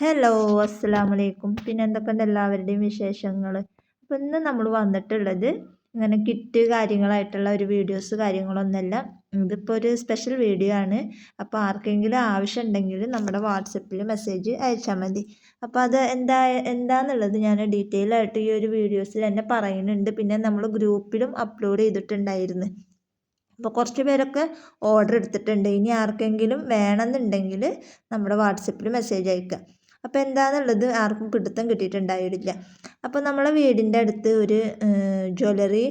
Hello അസ്സാം വലൈക്കും പിന്നെ എന്തൊക്കെയുണ്ട് എല്ലാവരുടെയും വിശേഷങ്ങൾ അപ്പോൾ ഇന്ന് നമ്മൾ വന്നിട്ടുള്ളത് ഇങ്ങനെ കിറ്റ് കാര്യങ്ങളായിട്ടുള്ള ഒരു വീഡിയോസ് കാര്യങ്ങളൊന്നുമല്ല. ഇതിപ്പോൾ ഒരു സ്പെഷ്യൽ വീഡിയോ ആണ്. അപ്പോൾ ആർക്കെങ്കിലും ആവശ്യമുണ്ടെങ്കിൽ നമ്മുടെ വാട്സപ്പിൽ മെസ്സേജ് അയച്ചാൽ മതി. അപ്പോൾ അത് എന്താ എന്താണെന്നുള്ളത് ഞാൻ ഡീറ്റെയിൽ ആയിട്ട് ഈ ഒരു വീഡിയോസിൽ തന്നെ പറയുന്നുണ്ട്. പിന്നെ നമ്മൾ ഗ്രൂപ്പിലും അപ്ലോഡ് ചെയ്തിട്ടുണ്ടായിരുന്നു. അപ്പോൾ കുറച്ച് പേരൊക്കെ ഓർഡർ എടുത്തിട്ടുണ്ട്. ഇനി ആർക്കെങ്കിലും വേണമെന്നുണ്ടെങ്കിൽ നമ്മുടെ വാട്സപ്പിൽ മെസ്സേജ് അയക്കുക. അപ്പോൾ എന്താണെന്നുള്ളത് ആർക്കും പിടുത്തം കിട്ടിയിട്ടുണ്ടായിരുന്നില്ല അപ്പോൾ നമ്മളെ വീടിന്റെ അടുത്ത് ഒരു ജ്വല്ലറി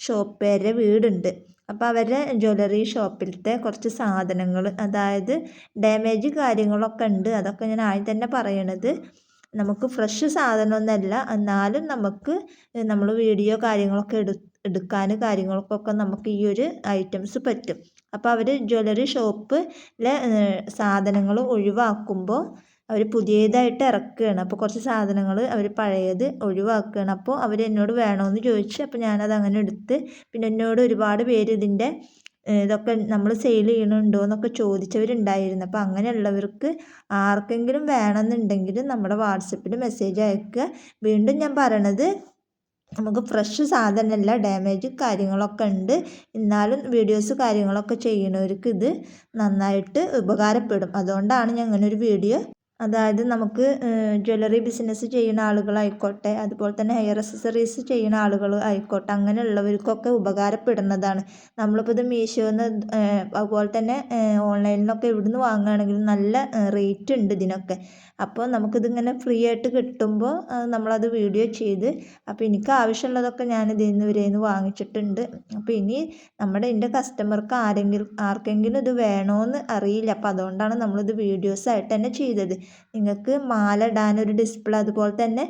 ഷോപ്പുകാരുടെ വീടുണ്ട്. അപ്പോൾ അവരുടെ ജ്വല്ലറി ഷോപ്പിലത്തെ കുറച്ച് സാധനങ്ങൾ അതായത് ഡാമേജ് കാര്യങ്ങളൊക്കെ ഉണ്ട്. അതൊക്കെ ഞാൻ ആദ്യം തന്നെ പറയണത് നമുക്ക് ഫ്രഷ് സാധനമൊന്നുമല്ല എന്നാലും നമുക്ക് നമ്മൾ വീഡിയോ കാര്യങ്ങളൊക്കെ എടു എടുക്കാൻ കാര്യങ്ങൾക്കൊക്കെ നമുക്ക് ഈ ഒരു ഐറ്റംസ് പറ്റും. അപ്പോൾ അവർ ജ്വല്ലറി ഷോപ്പിലെ സാധനങ്ങൾ ഒഴിവാക്കുമ്പോൾ അവർ പുതിയതായിട്ട് ഇറക്കുകയാണ്. അപ്പോൾ കുറച്ച് സാധനങ്ങൾ അവർ പഴയത് ഒഴിവാക്കുകയാണ്. അപ്പോൾ അവർ എന്നോട് വേണമെന്ന് ചോദിച്ചു അപ്പോൾ ഞാനത് അങ്ങനെ എടുത്ത് പിന്നെ എന്നോട് ഒരുപാട് പേര് ഇതിന്റെ ഇതൊക്കെ നമ്മൾ സെയിൽ ചെയ്യണുണ്ടോ എന്നൊക്കെ ചോദിച്ചവരുണ്ടായിരുന്നു. അപ്പോൾ അങ്ങനെയുള്ളവർക്ക് ആർക്കെങ്കിലും വേണമെന്നുണ്ടെങ്കിൽ നമ്മുടെ വാട്സപ്പിൽ മെസ്സേജ് അയക്കുക. വീണ്ടും ഞാൻ പറയണത് നമുക്ക് ഫ്രഷ് സാധനമല്ല ഡാമേജ് കാര്യങ്ങളൊക്കെ ഉണ്ട്. എന്നാലും വീഡിയോസ് കാര്യങ്ങളൊക്കെ ചെയ്യുന്നവർക്ക് ഇത് നന്നായിട്ട് ഉപകാരപ്പെടും. അതുകൊണ്ടാണ് ഞാൻ അങ്ങനെ ഒരു വീഡിയോ അതായത് നമുക്ക് ജ്വല്ലറി ബിസിനസ് ചെയ്യുന്ന ആളുകളായിക്കോട്ടെ അതുപോലെ തന്നെ ഹെയർ അക്സസറീസ് ചെയ്യുന്ന ആളുകൾ ആയിക്കോട്ടെ അങ്ങനെയുള്ളവർക്കൊക്കെ ഉപകാരപ്പെടുന്നതാണ്. നമ്മളിപ്പോൾ ഇത് മീഷോന്ന് അതുപോലെ തന്നെ ഓൺലൈനിലൊക്കെ നിന്ന് വാങ്ങുകയാണെങ്കിലും നല്ല റേറ്റ് ഉണ്ട് ഇതിനൊക്കെ. അപ്പോൾ നമുക്കിതിങ്ങനെ ഫ്രീ ആയിട്ട് കിട്ടുമ്പോൾ നമ്മളത് വീഡിയോ ചെയ്ത് അപ്പോൾ എനിക്ക് ആവശ്യമുള്ളതൊക്കെ ഞാൻ ഇതിൽ നിന്ന് നിന്ന് വാങ്ങിച്ചിട്ടുണ്ട്. അപ്പോൾ ഇനി നമ്മുടെ എന്റെ കസ്റ്റമർക്ക് ആരെങ്കിലും ആർക്കെങ്കിലും ഇത് വേണമെന്ന് അറിയില്ല. അപ്പോൾ അതുകൊണ്ടാണ് നമ്മളിത് വീഡിയോസായിട്ട് തന്നെ ചെയ്തത്. നിങ്ങൾക്ക് മാല ഒരു ഡിസ്പ്ലേ അതുപോലെ തന്നെ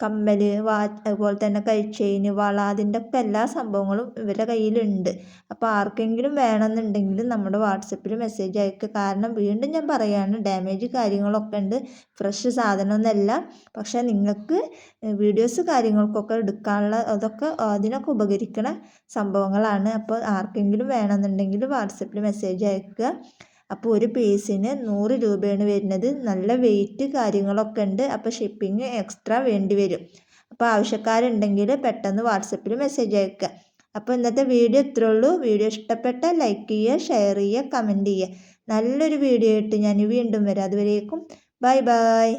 കമ്മൽ വാച്ച് അതുപോലെ തന്നെ കൈ ചെയിൻ വള അതിന്റെ ഒക്കെ എല്ലാ സംഭവങ്ങളും ഇവരുടെ കയ്യിലുണ്ട്. അപ്പോൾ ആർക്കെങ്കിലും വേണമെന്നുണ്ടെങ്കിൽ നമ്മുടെ വാട്സപ്പിൽ മെസ്സേജ് അയക്കുക കാരണം വീണ്ടും ഞാൻ പറയുകയാണ് ഡാമേജ് കാര്യങ്ങളൊക്കെ ഉണ്ട്. ഫ്രഷ് സാധനമൊന്നുമല്ല. പക്ഷേ നിങ്ങൾക്ക് വീഡിയോസ് കാര്യങ്ങൾക്കൊക്കെ എടുക്കാനുള്ള അതൊക്കെ അതിനൊക്കെ ഉപകരിക്കുന്ന സംഭവങ്ങളാണ്. അപ്പോൾ ആർക്കെങ്കിലും വേണമെന്നുണ്ടെങ്കിൽ വാട്സപ്പിൽ മെസ്സേജ് അയക്കുക. അപ്പോൾ ഒരു പീസിന് നൂറ് രൂപയാണ് വരുന്നത്. നല്ല വെയിറ്റ് കാര്യങ്ങളൊക്കെ ഉണ്ട്. അപ്പോൾ ഷിപ്പിംഗ് എക്സ്ട്രാ വേണ്ടി വരും. അപ്പോൾ ആവശ്യക്കാരുണ്ടെങ്കിൽ പെട്ടെന്ന് വാട്സപ്പിൽ മെസ്സേജ് അയക്കുക. അപ്പോൾ ഇന്നത്തെ വീഡിയോ ഇത്രേ ഉള്ളൂ. വീഡിയോ ഇഷ്ടപ്പെട്ട ലൈക്ക് ചെയ്യുക ഷെയർ ചെയ്യുക കമന്റ് ചെയ്യുക. നല്ലൊരു വീഡിയോ ആയിട്ട് ഞാൻ വീണ്ടും വരാം. അതുവരേക്കും ബൈ ബൈ